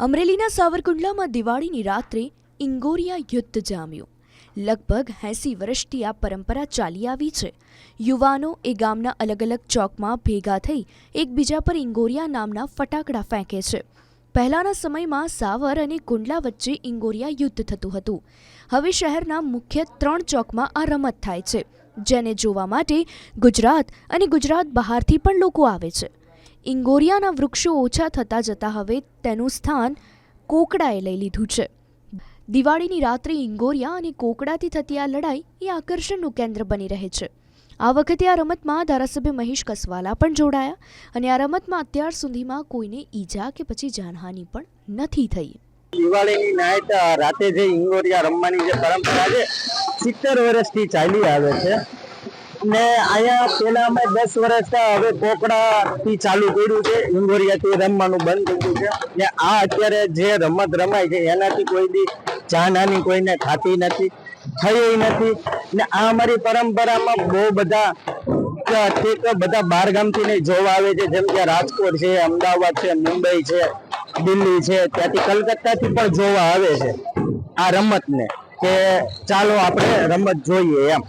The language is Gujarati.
અમરેલીના સાવરકુંડલામાં દિવાળીની રાત્રે ઇંગોરિયા યુદ્ધ જામ્યું. લગભગ એંસી વર્ષથી આ પરંપરા ચાલી આવી છે. યુવાનો એ ગામના અલગ અલગ ચોકમાં ભેગા થઈ એકબીજા પર ઇંગોરિયા નામના ફટાકડા ફેંકે છે. પહેલાંના સમયમાં સાવર અને કુંડલા વચ્ચે ઇંગોરિયા યુદ્ધ થતું હતું. હવે શહેરના મુખ્ય ત્રણ ચોકમાં આ રમત થાય છે, જેને જોવા માટે ગુજરાત અને ગુજરાત બહારથી પણ લોકો આવે છે. ઇંગોરિયાના વૃક્ષો ઓછા થતા જતા હવે તેનું સ્થાન કોકડાએ લઈ લીધું છે. દિવાળીની રાત્રે ઇંગોરિયા અને કોકડાથી થતી આ લડાઈ એ આકર્ષણનું કેન્દ્ર બની રહે છે. આ વખતે આ રમતમાં ધારાસભ્ય મહેશ કસવાલા પણ જોડાયા અને આ રમતમાં અત્યાર સુધીમાં કોઈને ઈજા કે પછી જાનહાનિ પણ નથી થઈ. દિવાળીની નાઈટ રાતે જે ઇંગોરિયા રમવાની જે પરંપરા છે, સિત્તેર વર્ષથી ચાલી આવે છે. ને અહીંયા પેલા અમે દસ વર્ષ હવે કોકડા થી ચાલુ કર્યું છે ઇંગોરિયા થી રમવાનું બંધ થઈ ગયું છે. ને આ અત્યારે જે રમત રમાય છે, એનાથી કોઈ બી જાનહાની કોઈને થતી નથી થઈ નથી. ને આ અમારી પરંપરામાં બહુ બધા બધા બાર ગામથી ને જોવા આવે છે, જેમ કે રાજકોટ છે, અમદાવાદ છે, મુંબઈ છે, દિલ્હી છે, ત્યાંથી કલકત્તાથી પણ જોવા આવે છે આ રમતને, કે ચાલો આપણે રમત જોઈએ એમ.